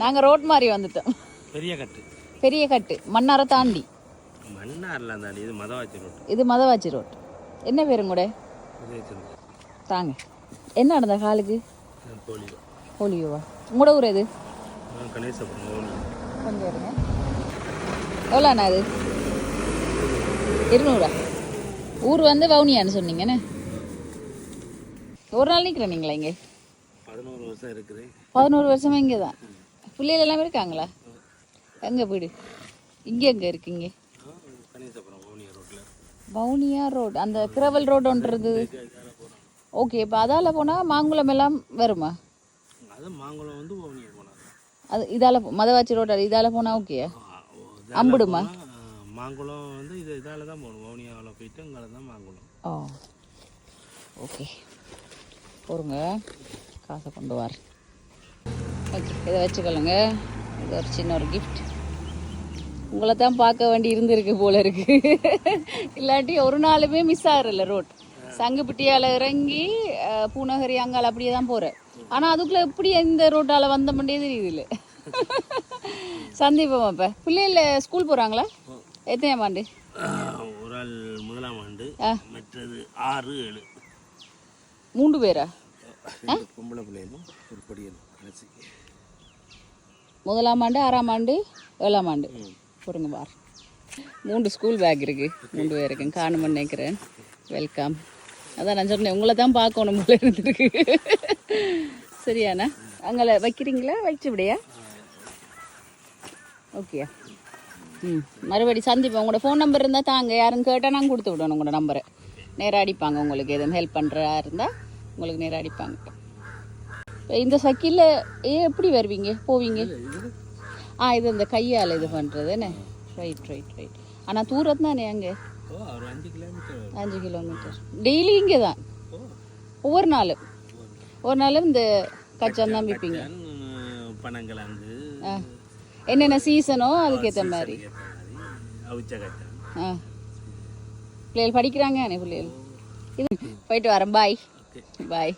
நாங்கள் ரோட் மாதிரி வந்துட்டோம். பெரிய கட்டு. பெரிய கட்டு. மன்னாரை தாண்டி. மன்னார்லாம் தாண்டி இது மதவாச்சி ரோட்டு இது மதவாச்சி ரோட். என்ன பேருங்க கூட உதயச்சந்திரன். தாங்க. என்ன நடந்த காலுக்கு? போலியோ. போலியோவா? உங்களோட ஊர் எது? கொஞ்சம் இருங்க. எவ்வளோண்ணா அது இருநூறா? ஊர் வந்து வவுனியான்னு சொன்னீங்கண்ணே ஒரு நாள் நிற்கிறேன் நீங்களா இங்கே? பதினோரு வருஷம் இருக்குது. பதினோரு வருஷமா இங்கே தான் பிள்ளைகள் எல்லாம் இருக்காங்களா? எங்கே வீடு? இங்கே எங்கே இருக்கீங்க கணேசபுரம் ரோட்டில் வவுனியா ரோடு. அந்த கிரவல் ரோடு ஒன்று இருந்தது ஓகே இப்போ அதால் போனால் மாங்குளம் எல்லாம் வருமா? அது மாங்குளம் வந்து அது இதால் மதவாச்சி ரோடு இதால் போனால் ஓகே அம்பிடுமா? மாங்குளம் வந்து இது இதால் தான் போகணும் வவுனியாவில் போயிட்டு அங்கே தான் மாங்குளம் ஓ ஓகே போருங்க காசை கொண்டு வரேன் ஓகே இதை வச்சுக்கொள்ளுங்க. இது ஒரு சின்ன ஒரு கிஃப்ட் உங்களை தான் பார்க்க வேண்டி இருந்திருக்கு போல இருக்கு. இல்லாட்டி ஒரு நாளுமே மிஸ் ஆகிறல ரோட் சங்குப்பிட்டியால் இறங்கி பூநகரி அங்கால அப்படியே தான் போகிறேன் ஆனால் அதுக்குள்ளே எப்படி இந்த ரோட்டால் வந்த முடியே தெரியுது சந்தீபம் அப்போ. பிள்ளைகள் ஸ்கூல் போகிறாங்களா எத்தனையாம் ஆண்டு? ஒரு ஆள் முதலாம் ஆண்டு. மற்றது ஆறு ஏழு. மூன்று பேரா? பொம்பளை பிள்ளைகளும் ஒரு படியலும் கடைசிக்கு. முதலாம் ஆண்டு ஆறாம் ஆண்டு ஏழாம் ஆண்டு. பொறுங்க பார். மூன்று ஸ்கூல் பேக் இருக்கு. மூன்று பேருக்கு காணும்னு நினைக்கிறேன். வெல்கம் அதான் நான் சொன்னேன் உங்களை தான் பார்க்கணும் போல இருந்துருக்கு. சரியாண்ணா? அங்கே வைக்கிறீங்களா? வச்சு விடையா? ஓகே ம். மறுபடி சந்திப்போம் உங்களோட ஃபோன் நம்பர் இருந்தால் தாங்க. யாரும் கேட்டால் நான் கொடுத்து விடணும் உங்களோட நம்பரை நேராக அடிப்பாங்க உங்களுக்கு. எதுவும் ஹெல்ப் பண்ணுறா இருந்தால் உங்களுக்கு நேராக அடிப்பாங்க. இந்த சக்கியில் எப்படி வருவீங்க? போவீங்க? ஆ இது இந்த கையால் இது பண்ணுறது என்ன? ரைட் ரைட் ரைட் ஆனால் தூரம் தானே அங்கே? அஞ்சு கிலோமீட்டர் டெய்லி இங்கே தான் ஒவ்வொரு நாளும்? ஒரு நாளும் இந்த கச்சான் தான் விற்பீங்க பனங்கிழங்கு என்னென்ன சீசனோ அதுக்கேற்ற மாதிரி? ஆ. பிள்ளைகள் படிக்கிறாங்க பிள்ளைகள். இது போயிட்டு வரேன் பாய் பாய்